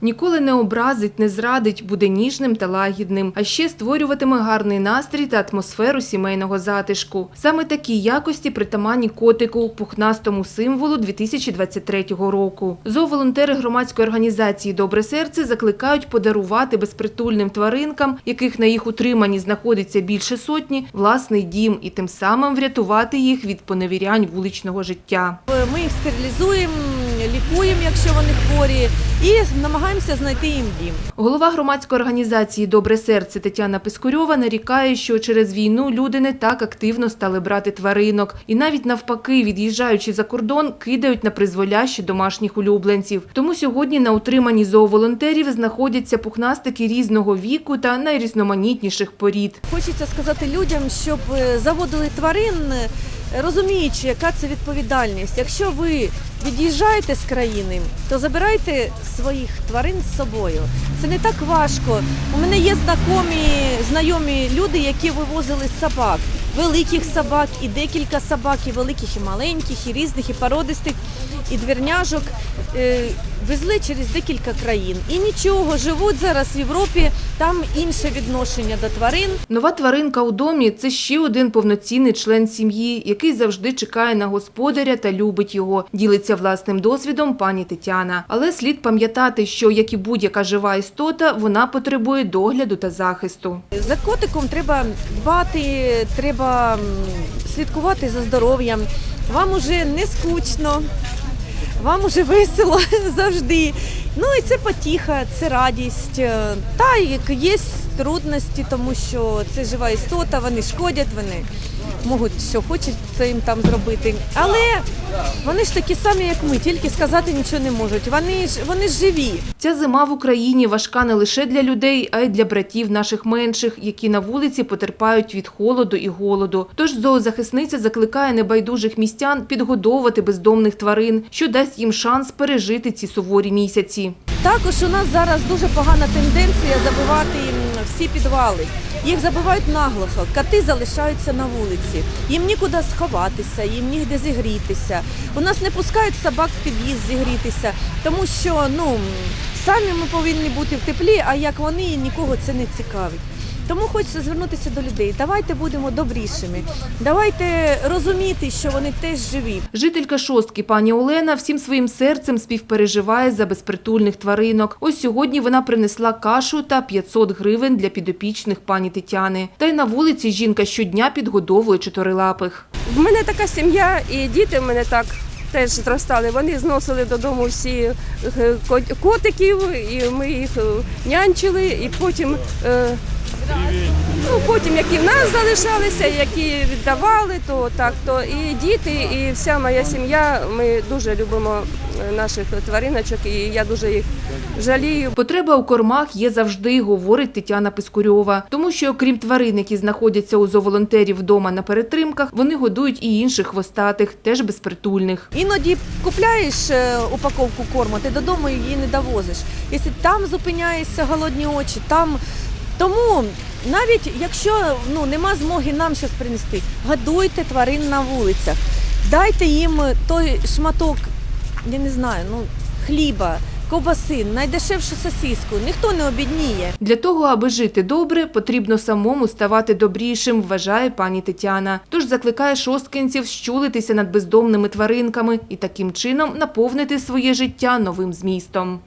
Ніколи не образить, не зрадить, буде ніжним та лагідним, а ще створюватиме гарний настрій та атмосферу сімейного затишку. Саме такі якості притаманні котику, пухнастому символу 2023 року. Зооволонтери громадської організації Добре серце закликають подарувати безпритульним тваринкам, яких на їх утриманні знаходиться більше сотні, власний дім і тим самим врятувати їх від поневірянь вуличного життя. Ми їх стерилізуємо, лікуємо, якщо вони хворі, і намагаємося знайти їм дім. Голова громадської організації Добре серце Тетяна Пискурьова нарікає, що через війну люди не так активно стали брати тваринок, і навіть навпаки, від'їжджаючи за кордон, кидають на призволяще домашніх улюбленців. Тому сьогодні на утриманні зооволонтерів знаходяться пухнастики різного віку та найрізноманітніших порід. Хочеться сказати людям, щоб е, заводили тварин, е, розуміючи, яка це відповідальність. Якщо ви від'їжджаєте з країни, то забирайте своїх тварин з собою. Це не так важко. У мене є знакомі, знайомі люди, які вивозили собак, великих собак, і декілька собак, і великих, і маленьких, і різних, і породистих, і двірняжок. Е, Везли через декілька країн. І нічого, живуть зараз в Європі, там інше відношення до тварин. Нова тваринка у домі це ще один повноцінний член сім'ї, який завжди чекає на господаря та любить його. Ділиться власним досвідом пані Тетяна. Але слід пам'ятати, що як і будь-яка жива істота, вона потребує догляду та захисту. За котиком треба дбати, треба слідкувати за здоров'ям. Вам уже не скучно, вам уже весело завжди. Ну і це потіха, це радість. Е, Та як є трудності, тому що це жива істота, вони шкодять, вони можуть що хочуть це їм там зробити. Але вони ж такі самі, як ми, тільки сказати нічого не можуть. Вони ж вони ж живі. Ця зима в Україні важка не лише для людей, а й для братів наших менших, які на вулиці потерпають від холоду і голоду. Тож зоозахисниця закликає небайдужих містян підгодовувати бездомних тварин, що дасть їм шанс пережити ці суворі місяці. Також у нас зараз дуже погана тенденція забивати всі підвали. Їх забивають наглухо, коти залишаються на вулиці. Їм нікуди сховатися, їм нігде зігрітися. У нас не пускають собак в під'їзд зігрітися, тому що ну самі ми повинні бути в теплі, а як вони нікого це не цікавить. Тому хочеться звернутися до людей. Давайте будемо добрішими. Давайте розуміти, що вони теж живі. Жителька шостки пані Олена всім своїм серцем співпереживає за безпритульних тваринок. Ось сьогодні вона принесла кашу та 500 гривень для підопічних пані Тетяни. Та й на вулиці жінка щодня підгодовує чотирилапих. В мене така сім'я, і діти в мене так теж зростали. Вони зносили додому всі е, котиків, і ми їх е, нянчили, і потім. Ну, потім, які в нас залишалися, які віддавали, то так, то і діти, і вся моя сім'я. Ми дуже любимо е, наших твариночок, і я дуже їх жалію. Потреба у кормах є завжди, говорить Тетяна Пискурьова. Тому що, окрім тварин, які знаходяться у зооволонтерів вдома на перетримках, вони годують і інших хвостатих, теж безпритульних. Іноді купляєш е, упаковку корму, ти додому її не довозиш. Якщо там зупиняєшся голодні очі, там тому навіть якщо ну нема змоги нам щось принести, годуйте тварин на вулицях, дайте їм той шматок, я не знаю, ну хліба, ковбаси, найдешевшу сосиску. Ніхто не обідніє. Для того, аби жити добре, потрібно самому ставати добрішим, вважає пані Тетяна. Тож закликає шосткинців щулитися над бездомними тваринками і таким чином наповнити своє життя новим змістом.